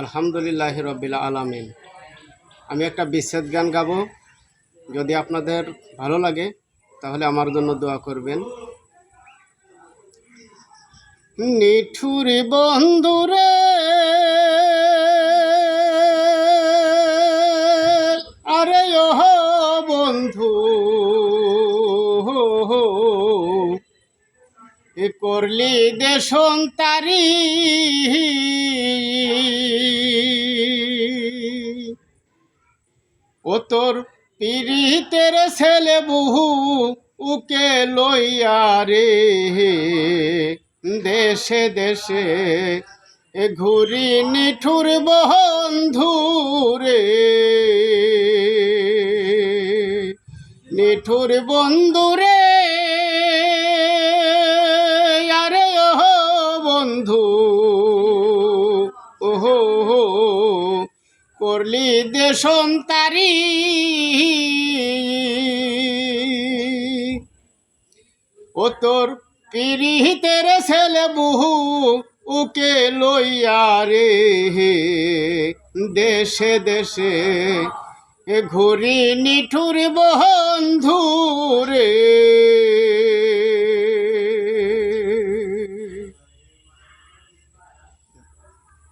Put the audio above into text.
আলহামদুলিল্লাহ রবিল আলামিন। আমি একটা বিচ্ছেদ গান গাবো। যদি আপনাদের ভালো লাগে, তাহলে আমার জন্য দোয়া করবেন। নিঠুরে বন্ধুরে করলি দেশন তারি ও তোর পিরিতের ছেলে বহু উকে লইয়া রে। দেশে দেশে ঘুরি নিঠুর বন্ধু রে। নিঠুর বন্ধু রে করলি দেশম তারি ও তোর পিরিহিতের ছেলে বহু উকে লইয়া রে। দেশে দেশে ঘুরি নিঠুর বন্ধু